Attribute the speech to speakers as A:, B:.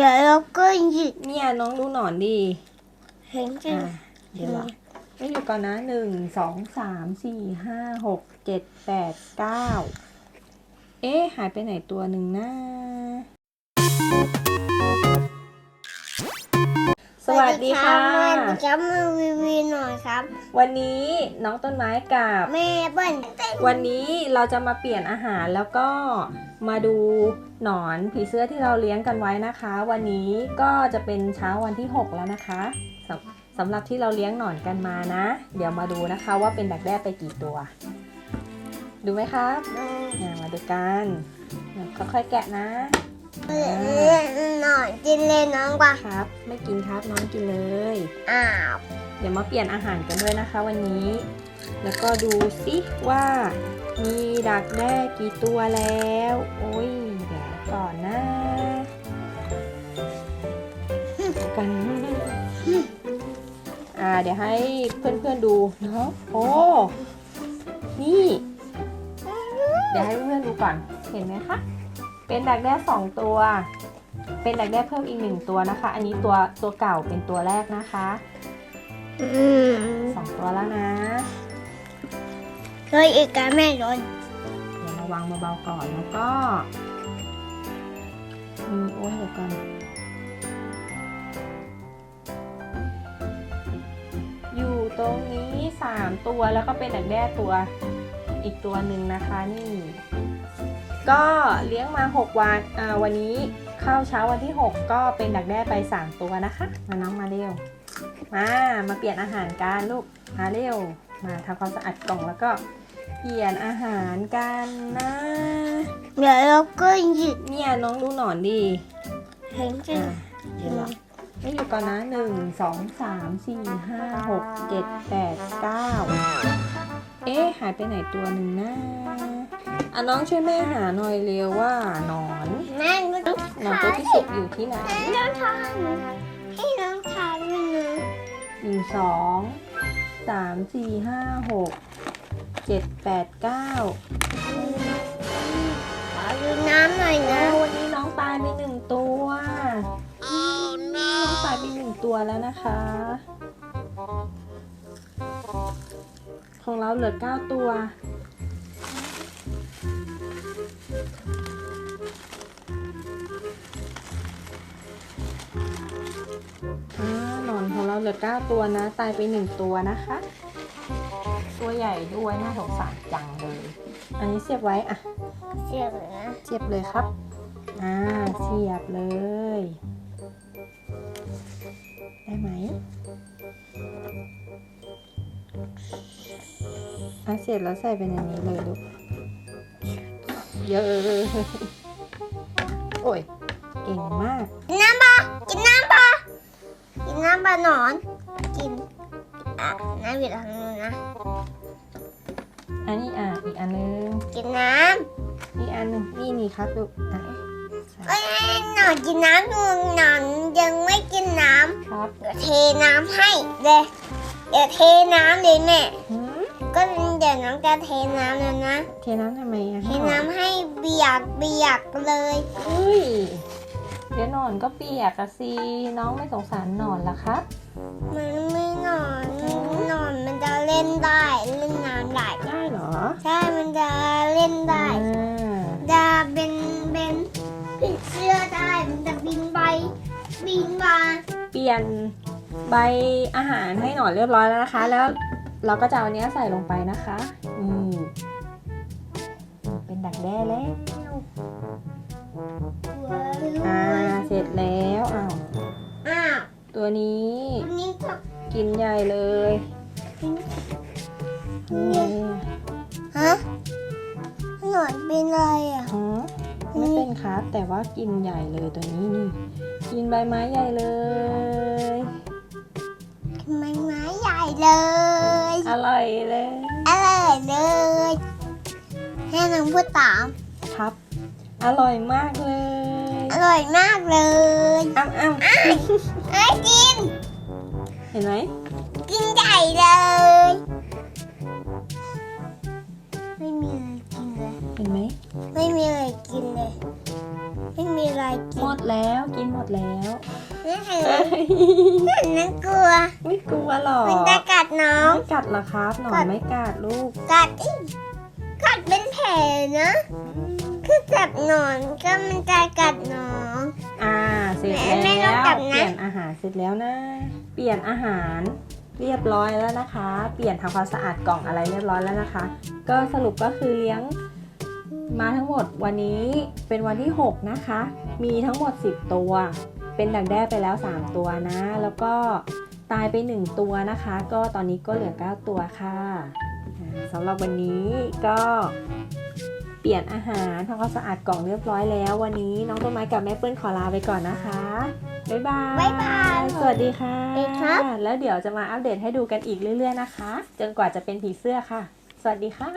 A: เดี๋ยวเราก็หยิบ
B: เนี่ยน้องดูหนอนดี
A: เห็นจริง
B: อะเดี๋ยวเราไม่อยู่ก่อนนะหนึ่งสองสามสี่ห้าหกเจ็ดแปดเก้าเอ๊ะ หายไปไหนตัวหนึ่งนะส วัสดีค่ะ
A: สวัสดีครับมาวีวีหน่อยครับ
B: วันนี้น้องต้นไม้กับ
A: แม่เบิ้ล
B: วันนี้เราจะมาเปลี่ยนอาหารแล้วก็มาดูหนอนผีเสื้อที่เราเลี้ยงกันไว้นะคะ วันนี้ก็จะเป็นเช้าวันที่ 6 แล้วนะคะสำสำหรับที่เราเลี้ยงหนอนกันมานะ เดี๋ยวมาดูนะคะว่าเป็นดักแด้ไปกี่ตัว ดูไหมครับอ่ามาดูกันค่อยๆแกะนะ
A: เออหน่อย กินเลยน้องปะ
B: ครับ ไม่กินครับน้องกินเลย
A: อ้าว
B: เดี๋ยวมาเปลี่ยนอาหารกันด้วยนะคะ วันนี้ แล้วก็ดูสิว่า มีดักแด้กี่ตัวแล้ว โอ้ยเดี๋ยวก่อนนะกันอ่าเดี๋ยวให้เพื่อนๆดูเนาะโอ้นี่ เดี๋ยวให้เพื่อนๆดูก่อนเห็นไหมคะเป็นดักแด้สองตัว เป็นดักแด้เพิ่มอีกหนึ่งตัวนะคะ อันนี้ตัวตัวเก่าเป็นตัวแรกนะคะ
A: อืม
B: สองตัวแล้วนะ
A: เลยอีกการแม่โดน
B: เดี๋ยวมาวางเบาๆก่อนแล้วก็อืมโอ้ยเดี๋ยวก่อนอยู่ตรงนี้สามตัวแล้วก็เป็นดักแด้ตัวอีกตัวหนึ่งนะคะนี่ ก็เลี้ยงมา6วันอ่าวันนี้เข้าเช้าวันที่ 6 ก็เป็นดักแด้ไป3ตัวนะคะ มาน้องมาเร็ว มา มาเปลี่ยนอาหารกันลูก มาเร็ว มาทำความสะอาดกล่องแล้วก็เปลี่ยนอาหารกันนะ
A: เดี๋ยวเราก็หยิบ
B: เนี่ยน้องดูหนอนดี
A: เห็นจริง
B: อะเดี๋ยวเราไม่อยู่ก่อนนะหนึ่งสองสามสี่ห้าหกเจ็ดแปดเก้าเอ๊ะหายไปไหนตัวหนึ่งนะอะน้องช่วยแม่หาหน่อยเร็วว่าหนอน
A: แม่ก็ ตั
B: วที่สิบอยู่ที่ไหน
A: น้องทานให้น้องทานด้วยนะ
B: หนึ่งสองสามสี่ห้าหกเจ็ดแปดเก้า
A: ขอดูน้ำหน่อยนะ
B: ววันนี้น้องตายไปหนึ่งตัวน้องตายไปหนึ่งตัวแล้วนะคะ ของเราเหลือเก้าตัว อ่าหนอนของเราเหลือเก้าตัวนะ ตายไปหนึ่งตัวนะคะ ตัวใหญ่ด้วยน่าสงสารจังเลย อันนี้เสียบไว้อะ
A: เสียบเลยนะ
B: เสียบเลยครับ อ่า เสียบเลย ได้ไหมอะเสร็จแล้วใส่เป็นอย่างนี้เลยลูก เยอะ โอ้ย เก่งมาก
A: กินน้ำปะกินน้ำปะ กินน้ำปะหนอน กินอะน้ำอยู่ทางนู้นนะ
B: อันนี้อะอีกอันนึง
A: กินน้
B: อีกอันนึงนี่นี่ครับลูกอะำ
A: เอ้ยหนอนกินน้ำอยู่หนอนยังไม่กินน้
B: ครับำ
A: เดี๋ยวเทน้ำให้เลยเดี๋ยวเทน้ำเลยแม่
B: หืม
A: ก็เดี๋ยวน้องจะเทน้ำแล้วนะ
B: เทน้ำทำไมอะ
A: เทน้ำให้เบียกเบียกเลย
B: เฮ้ย เดี๋ยวหนอนก็เปียกอะสิน้องไม่สงสารหนอนละครับ
A: มันไม่หนอนหนอนมันจะเล่นได้เล่นน้ำได้
B: ได้เหรอ
A: ใช่มันจะเล่นได้
B: อ่า
A: จะเป็นเป็นผีเสื้อได้มันจะบินไปบินมา
B: เปลี่ยนใบอาหารให้หนอนเรียบร้อยแล้วนะคะ แล้วเราก็จะเอาอันเนี้ยใส่ลงไปนะคะนี่เป็นดักแด้แล้วอ่า เสร็จแล้วอ้าว
A: อ้าว
B: ตัวนี้
A: วันนี้ก็
B: กินใหญ่เลยนี่
A: ฮะหนอนเป็นอะไรอะ
B: ฮะไม่เป็นครับแต่ว่ากินใหญ่เลยตัวนี้นี่กินใบไม้ใหญ่เลย
A: ไม้ไม้ใหญ่เลย
B: อร่อยเลย
A: อร่อยเลยให้น้องพูดตาม
B: ครับ อร่อยมากเลย
A: อ ร่อยมากเลย
B: อ้ำอ้ำ
A: ไอ้กิน
B: เห็นไหม
A: กินใหญ่เลย ไม่มีอะไรกินเลย
B: เห็นไหม
A: ไม่มีอะไรกินเลย ไม่มีอะไรกิ
B: หม
A: น
B: ดแล้วกินหมดแล้ว
A: นี่เห็น
B: เอ้ย
A: เห็นน่ากลัว
B: ไม่กลัวหรอ
A: มันจะกัดน้อง
B: ไม่กัดเหรอครับหนอ
A: กั
B: น
A: ด
B: ไม่กัดลูก
A: กัดอีกกัดเป็นแผลนะคือ จับหนอนก็มันจะกัดน้อง
B: อ่า เสร็จ
A: แม่
B: แล้ว
A: ไม่ต้องกลับนะ
B: เปลี่ยนอาหารเสร็จแล้วนะ เปลี่ยนอาหารเรียบร้อยแล้วนะคะ เปลี่ยนทำความสะอาดกล่องอะไรเรียบร้อยแล้วนะคะ ก็สรุปก็คือเลี้ยงมาทั้งหมดวันนี้เป็นวันที่ 6 นะคะ มีทั้งหมด 10 ตัว เป็นดักแด้ไปแล้ว 3 ตัวนะ แล้วก็ตายไป 1 ตัวนะคะ ก็ตอนนี้ก็เหลือ 9 ตัวค่ะอ่าสำหรับวันนี้ก็ เปลี่ยนอาหารทำความสะอาดกล่องเรียบร้อยแล้ว วันนี้น้องต้นไม้กับแม่เปิ้ลขอลาไปก่อนนะคะ บ๊ายบาย
A: บ๊ายบาย
B: สวัสดีค่ะ
A: สวัสดีครับ
B: แล้วเดี๋ยวจะมาอัปเดตให้ดูกันอีกเรื่อยๆนะคะ จนกว่าจะเป็นผีเสื้อค่ะ สวัสดีค่ะ